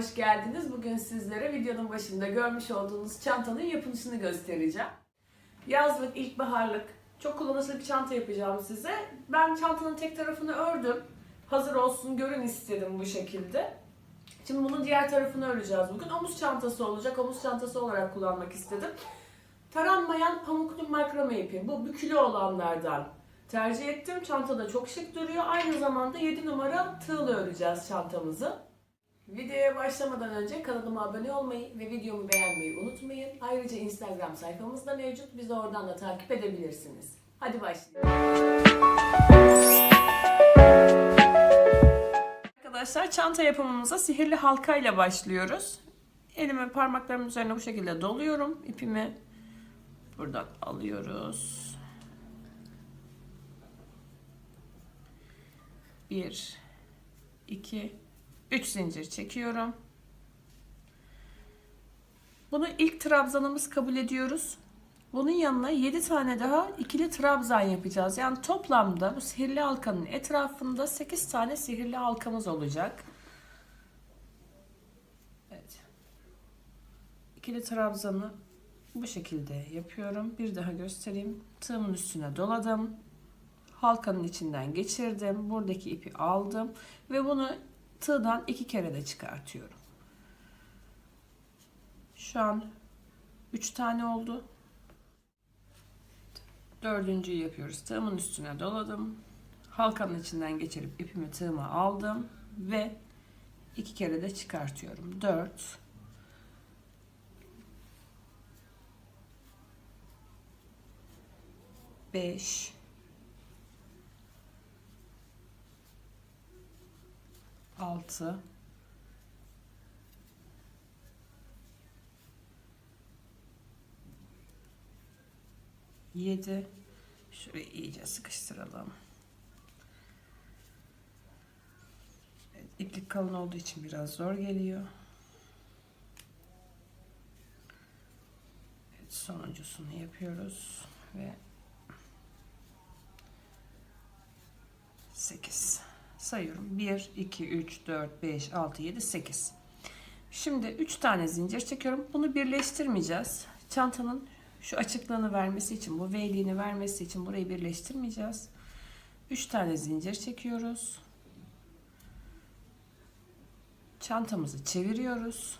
hoş geldiniz. Bugün sizlere videonun başında görmüş olduğunuz çantanın yapılışını göstereceğim. Yazlık, ilkbaharlık, çok kullanışlı bir çanta yapacağım size. Ben çantanın tek tarafını ördüm. Hazır olsun görün istedim bu şekilde. Şimdi bunun diğer tarafını öreceğiz bugün. Omuz çantası olacak. Omuz çantası olarak kullanmak istedim. Taranmayan pamuklu makrame ipi. Bu bükülü olanlardan tercih ettim. Çantada çok şık duruyor. Aynı zamanda 7 numara tığla öreceğiz çantamızı. Videoya başlamadan önce kanalıma abone olmayı ve videomu beğenmeyi unutmayın. Ayrıca Instagram sayfamız da mevcut. Bizi oradan da takip edebilirsiniz. Hadi başlayalım. Arkadaşlar çanta yapımımıza sihirli halka ile başlıyoruz. Elimi parmaklarımın üzerine bu şekilde doluyorum. İpimi buradan alıyoruz. Bir, iki, üç zincir çekiyorum. Bunu ilk trabzanımız kabul ediyoruz. Bunun yanına 7 tane daha ikili trabzan yapacağız. Yani toplamda bu sihirli halkanın etrafında 8 tane sihirli halkamız olacak. Evet. İkili trabzanı bu şekilde yapıyorum. Bir daha göstereyim. Tığımın üstüne doladım. Halkanın içinden geçirdim. Buradaki ipi aldım ve bunu tığdan iki kere de çıkartıyorum. Şu an 3 tane oldu. Dördüncüyü yapıyoruz. Tığımın üstüne doladım. Halkanın içinden geçirip ipimi tığıma aldım ve iki kere de çıkartıyorum. 4 5 6 7 Şurayı iyice sıkıştıralım. Evet, iplik kalın olduğu için biraz zor geliyor. Evet, sonuncusunu yapıyoruz ve 8 sayıyorum. 1 2 3 4 5 6 7 8 Şimdi 3 tane zincir çekiyorum. Bunu birleştirmeyeceğiz. Çantanın şu açıklığını vermesi için, bu V'liğini vermesi için burayı birleştirmeyeceğiz. 3 tane zincir çekiyoruz. Çantamızı çeviriyoruz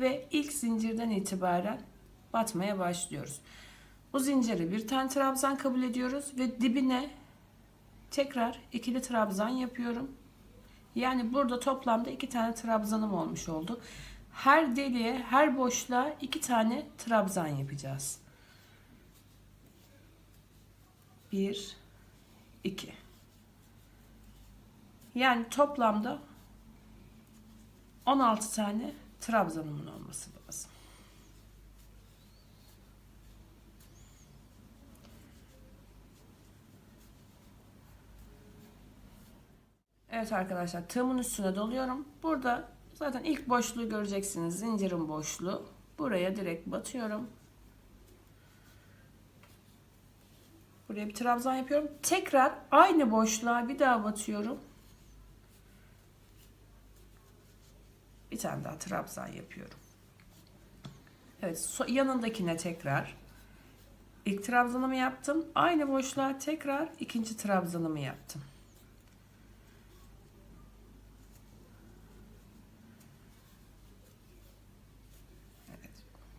ve ilk zincirden itibaren batmaya başlıyoruz. Bu zinciri bir tane trabzan kabul ediyoruz ve dibine tekrar ikili trabzan yapıyorum. Yani burada toplamda iki tane trabzanım olmuş oldu. Her deliğe, her boşluğa iki tane trabzan yapacağız. 1 2 Yani toplamda 16 tane trabzanımın olması lazım. Evet arkadaşlar tığımın üstüne doluyorum. Burada zaten ilk boşluğu göreceksiniz. Zincirin boşluğu. Buraya direkt batıyorum. Buraya bir trabzan yapıyorum. Tekrar aynı boşluğa bir daha batıyorum. Bir tane daha trabzan yapıyorum. Evet yanındakine tekrar ilk trabzanımı yaptım. Aynı boşluğa tekrar ikinci trabzanımı yaptım.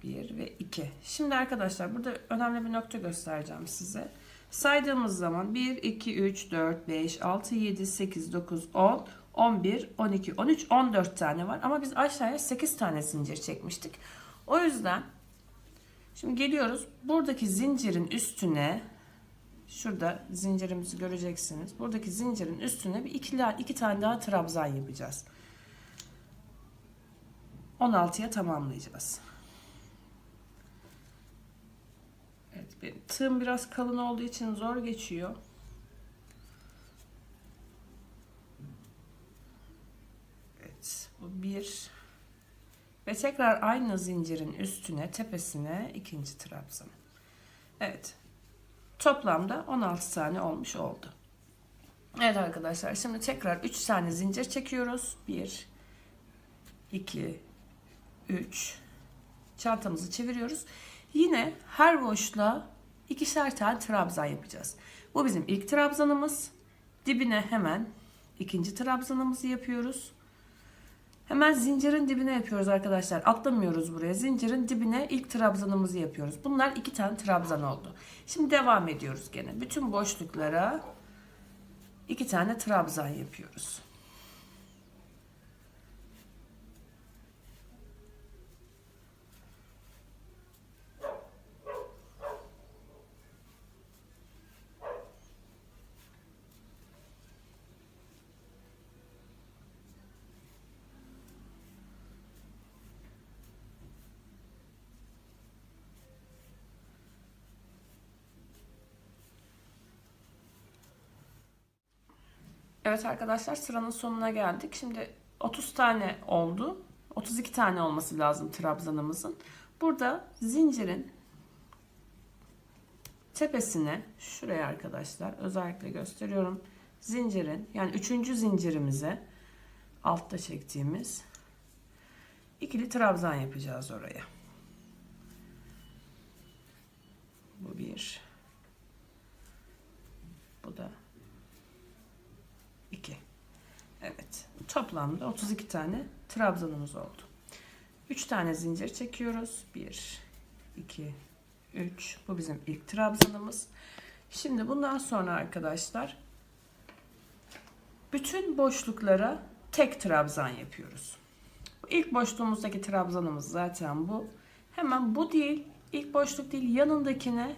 Evet, bir ve iki. Şimdi arkadaşlar burada önemli bir nokta göstereceğim size. Saydığımız zaman 1, 2, 3, 4, 5, 6, 7, 8, 9, 10, 11, 12, 13, 14 tane var. Ama biz aşağıya 8 tane zincir çekmiştik. O yüzden şimdi geliyoruz. Buradaki zincirin üstüne şurada zincirimizi göreceksiniz. Buradaki zincirin üstüne bir iki, iki tane daha trabzan yapacağız. 16'ya tamamlayacağız. Evet, benim tığım biraz kalın olduğu için zor geçiyor. Evet, bu bir. Ve tekrar aynı zincirin üstüne, tepesine ikinci trabzan. Evet. Toplamda 16 tane olmuş oldu. Evet arkadaşlar, şimdi tekrar 3 tane zincir çekiyoruz. 1 2, 3. Çantamızı çeviriyoruz. Yine her boşluğa ikişer tane trabzan yapacağız. Bu bizim ilk trabzanımız. Dibine hemen ikinci trabzanımızı yapıyoruz. Hemen zincirin dibine yapıyoruz arkadaşlar. Atlamıyoruz buraya. Zincirin dibine ilk trabzanımızı yapıyoruz. Bunlar iki tane trabzan oldu. Şimdi devam ediyoruz gene. Bütün boşluklara iki tane trabzan yapıyoruz. Evet arkadaşlar sıranın sonuna geldik. Şimdi 30 tane oldu. 32 tane olması lazım trabzanımızın. Burada zincirin tepesine şuraya arkadaşlar özellikle gösteriyorum. Zincirin yani üçüncü zincirimize altta çektiğimiz ikili trabzan yapacağız oraya. Bu bir. Bu da 2. Evet. Toplamda 32 tane trabzanımız oldu. 3 tane zincir çekiyoruz. 1 2 3. Bu bizim ilk trabzanımız. Şimdi bundan sonra arkadaşlar bütün boşluklara tek trabzan yapıyoruz. İlk boşluğumuzdaki trabzanımız zaten bu. Hemen bu değil, ilk boşluk değil, yanındakine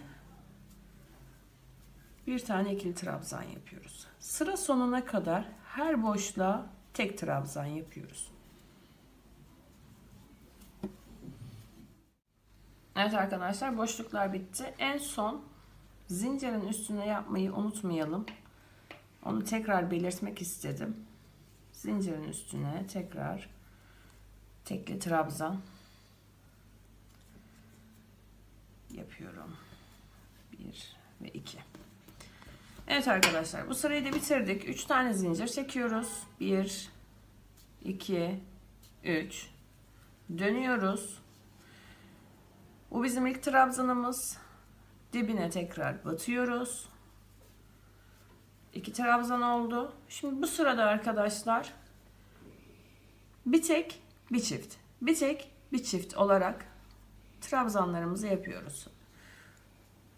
bir tane ikili trabzan yapıyoruz. Sıra sonuna kadar her boşluğa tek trabzan yapıyoruz. Evet arkadaşlar boşluklar bitti. En son zincirin üstüne yapmayı unutmayalım. Onu tekrar belirtmek istedim. Zincirin üstüne tekrar tekli trabzan yapıyorum. 1 ve 2. Evet arkadaşlar bu sırayı da bitirdik. 3 tane zincir çekiyoruz. 1 2 3 dönüyoruz. Bu bizim ilk trabzanımız. Dibine tekrar batıyoruz. 2 trabzan oldu. Şimdi bu sırada arkadaşlar bir tek bir çift. Bir tek bir çift olarak trabzanlarımızı yapıyoruz.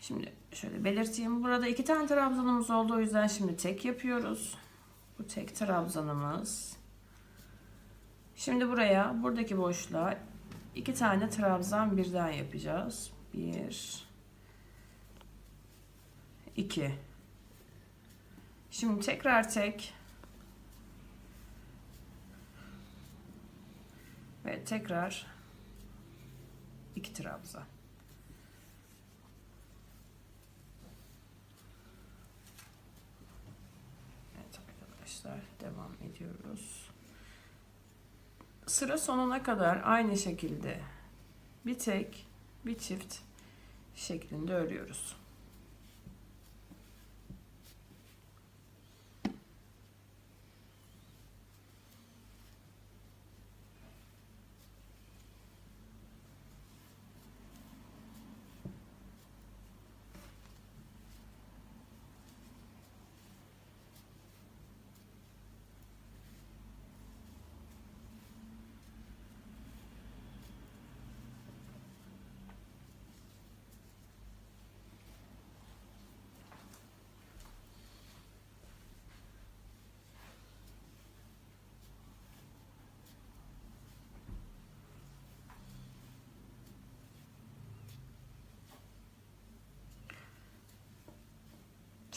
Şimdi şöyle belirteyim. Burada iki tane trabzanımız oldu. O yüzden şimdi tek yapıyoruz. Bu tek trabzanımız. Şimdi buraya, buradaki boşluğa iki tane trabzan birden yapacağız. Bir, iki. Şimdi tekrar tek. Ve tekrar iki trabzan. Evet arkadaşlar devam ediyoruz. Sıra sonuna kadar aynı şekilde bir tek bir çift şeklinde örüyoruz.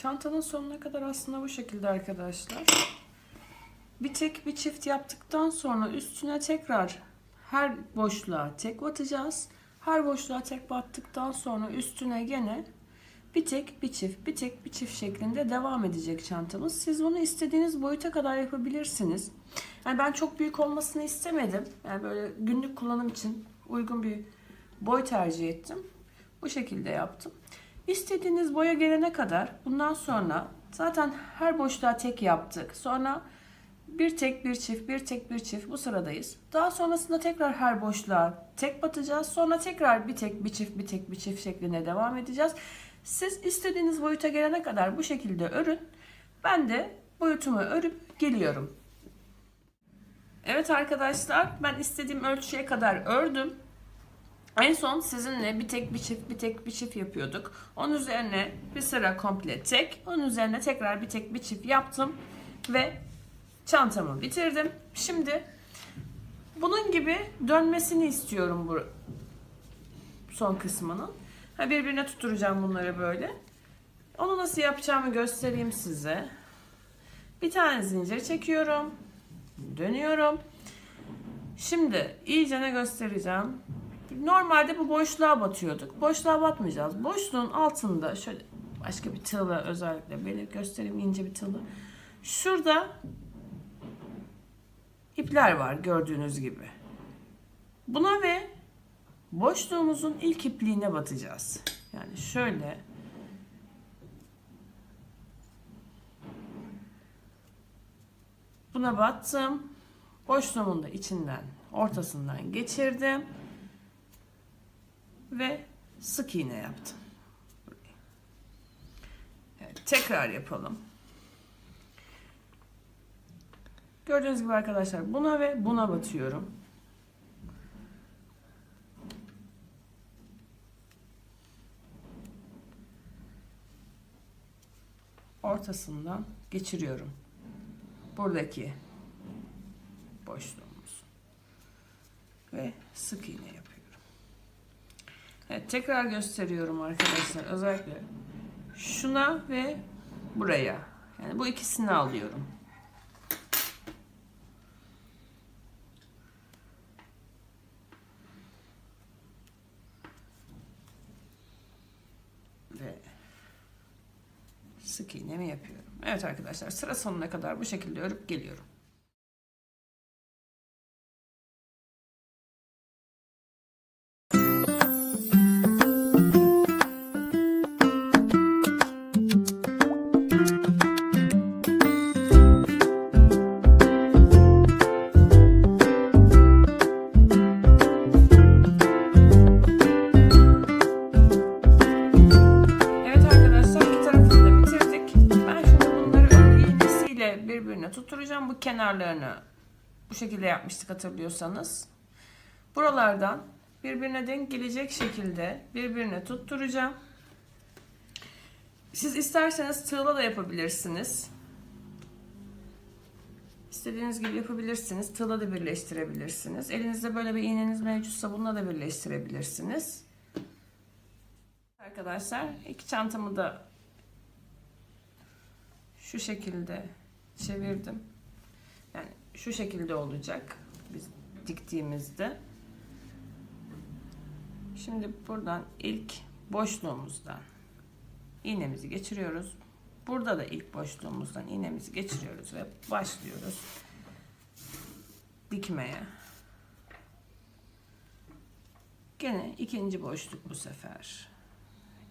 Çantanın sonuna kadar aslında bu şekilde arkadaşlar. Bir tek bir çift yaptıktan sonra üstüne tekrar her boşluğa tek batacağız. Her boşluğa tek battıktan sonra üstüne gene bir tek bir çift bir tek bir çift şeklinde devam edecek çantamız. Siz bunu istediğiniz boyuta kadar yapabilirsiniz. Yani ben çok büyük olmasını istemedim. Yani böyle günlük kullanım için uygun bir boy tercih ettim. Bu şekilde yaptım. İstediğiniz boya gelene kadar bundan sonra zaten her boşluğa tek yaptık. Sonra Bir tek bir çift, bir tek bir çift bu sıradayız. Daha sonrasında tekrar her boşluğa tek batacağız. Sonra tekrar bir tek bir çift, bir tek bir çift şeklinde devam edeceğiz. Siz istediğiniz boyuta gelene kadar bu şekilde örün. Ben de boyutumu örüp geliyorum. Evet arkadaşlar ben istediğim ölçüye kadar ördüm. En son sizinle bir tek bir çift bir tek bir çift yapıyorduk. Onun üzerine bir sıra komple tek. Onun üzerine tekrar bir tek bir çift yaptım. Ve çantamı bitirdim. Şimdi bunun gibi dönmesini istiyorum bu son kısmının. Ha, birbirine tutturacağım bunları böyle. Onu nasıl yapacağımı göstereyim size. Bir tane zincir çekiyorum. Dönüyorum. Şimdi iyice ne göstereceğim. Normalde bu boşluğa batıyorduk. Boşluğa batmayacağız. Boşluğun altında şöyle başka bir tığla özellikle belir göstereyim ince bir tığla. Şurada ipler var gördüğünüz gibi. Buna ve boşluğumuzun ilk ipliğine batacağız. Yani şöyle buna battım. Boşluğumun da içinden ortasından geçirdim ve sık iğne yaptım. Evet, tekrar yapalım. Gördüğünüz gibi arkadaşlar buna ve buna batıyorum. Ortasından geçiriyorum. Buradaki boşluğumuz. Ve sık iğne yapıyorum. Evet, tekrar gösteriyorum arkadaşlar. Özellikle şuna ve buraya. Yani bu ikisini alıyorum. Ve sık iğnemi yapıyorum. Evet arkadaşlar sıra sonuna kadar bu şekilde örüp geliyorum. Kenarlarını bu şekilde yapmıştık hatırlıyorsanız. Buralardan birbirine denk gelecek şekilde birbirine tutturacağım. Siz isterseniz tığla da yapabilirsiniz. İstediğiniz gibi yapabilirsiniz. Tığla da birleştirebilirsiniz. Elinizde böyle bir iğneniz mevcutsa bununla da birleştirebilirsiniz. Arkadaşlar iki çantamı da şu şekilde çevirdim. Şu şekilde olacak biz diktiğimizde. Şimdi buradan ilk boşluğumuzdan iğnemizi geçiriyoruz. Burada da ilk boşluğumuzdan iğnemizi geçiriyoruz ve başlıyoruz dikmeye. Gene ikinci boşluk bu sefer.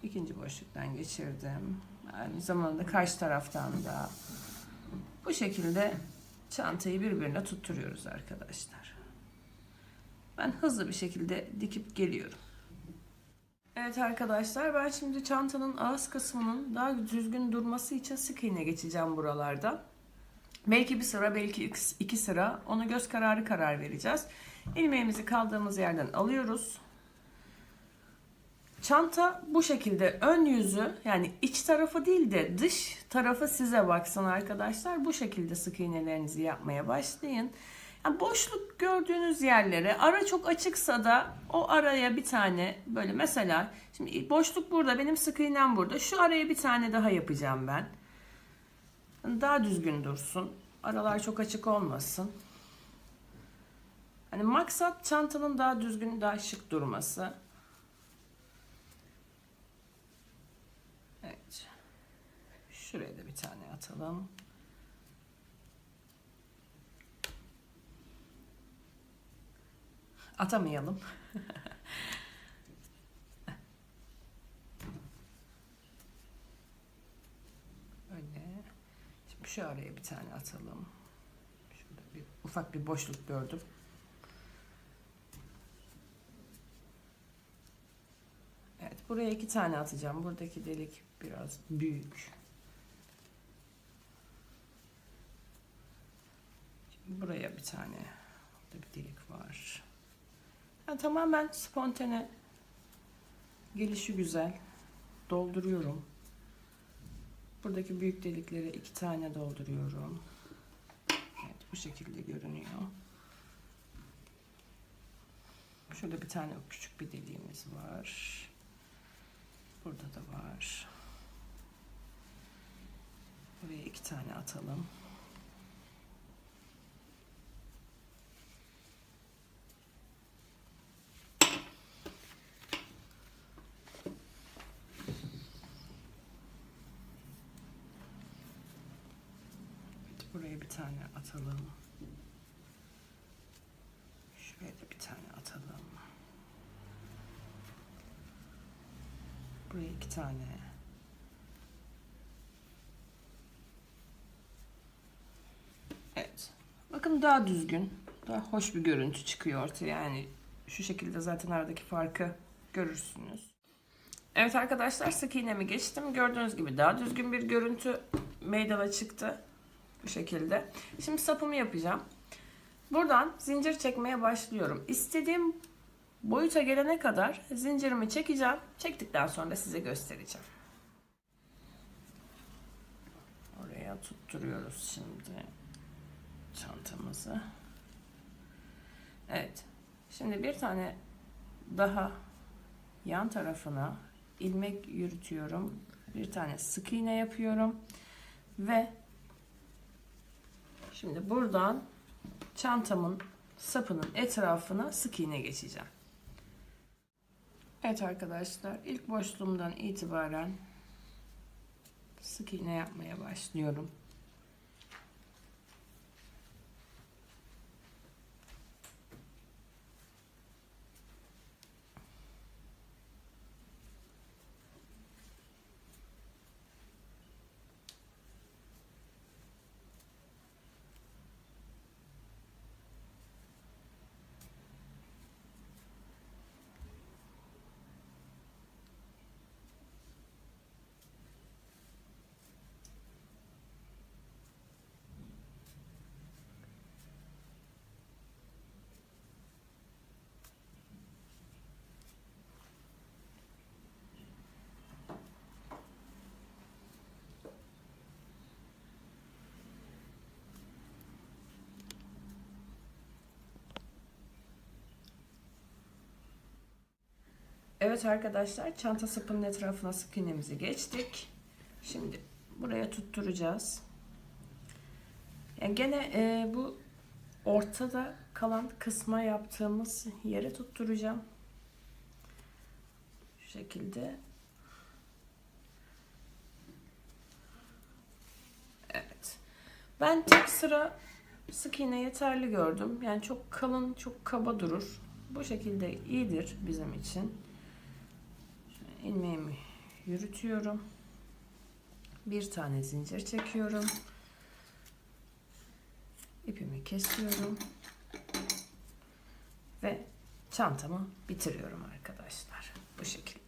İkinci boşluktan geçirdim. Aynı zamanda karşı taraftan da bu şekilde çantayı birbirine tutturuyoruz arkadaşlar. Ben hızlı bir şekilde dikip geliyorum. Evet arkadaşlar ben şimdi çantanın ağız kısmının daha düzgün durması için sık iğne geçeceğim buralardan. Belki bir sıra belki iki sıra onu göz kararı karar vereceğiz. İlmeğimizi kaldığımız yerden alıyoruz. Çanta bu şekilde ön yüzü yani iç tarafı değil de dış tarafı size baksın arkadaşlar. Bu şekilde sık iğnelerinizi yapmaya başlayın. Yani boşluk gördüğünüz yerlere ara çok açıksa da o araya bir tane böyle mesela şimdi boşluk burada benim sık iğnem burada. Şu araya bir tane daha yapacağım ben. Daha düzgün dursun. Aralar çok açık olmasın. Hani maksat çantanın daha düzgün, daha şık durması. Evet. Şuraya da bir tane atalım. Atamayalım. Öyle. Şimdi şu araya bir tane atalım. ufak bir boşluk gördüm. Evet buraya iki tane atacağım. Buradaki delik biraz büyük. Buraya bir tane burada bir delik var. Yani tamamen spontane gelişi güzel. Dolduruyorum. Buradaki büyük deliklere iki tane dolduruyorum. Evet bu şekilde görünüyor. Şurada bir tane küçük bir deliğimiz var. Burada da var. Buraya iki tane atalım. Evet, buraya bir tane atalım. Şuraya da bir tane atalım. Buraya iki tane. Evet. Bakın daha düzgün, daha hoş bir görüntü çıkıyor ortaya. Yani şu şekilde zaten aradaki farkı görürsünüz. Evet arkadaşlar sık iğnemi geçtim. Gördüğünüz gibi daha düzgün bir görüntü meydana çıktı. Şekilde. Şimdi sapımı yapacağım. Buradan zincir çekmeye başlıyorum. İstediğim boyuta gelene kadar zincirimi çekeceğim. Çektikten sonra size göstereceğim. Oraya tutturuyoruz şimdi çantamızı. Evet. Şimdi bir tane daha yan tarafına ilmek yürütüyorum. Bir tane sık iğne yapıyorum ve şimdi buradan çantamın sapının etrafına sık iğne geçeceğim. Evet arkadaşlar ilk boşluğumdan itibaren sık iğne yapmaya başlıyorum. Evet arkadaşlar çanta sapının etrafına sık iğnemizi geçtik. Şimdi buraya tutturacağız. Yani gene e, bu ortada kalan kısma yaptığımız yere tutturacağım. Şu şekilde. Evet. Ben tek sıra sık iğne yeterli gördüm. Yani çok kalın, çok kaba durur. Bu şekilde iyidir bizim için ilmeğimi yürütüyorum. Bir tane zincir çekiyorum. İpimi kesiyorum. Ve çantamı bitiriyorum arkadaşlar. Bu şekilde.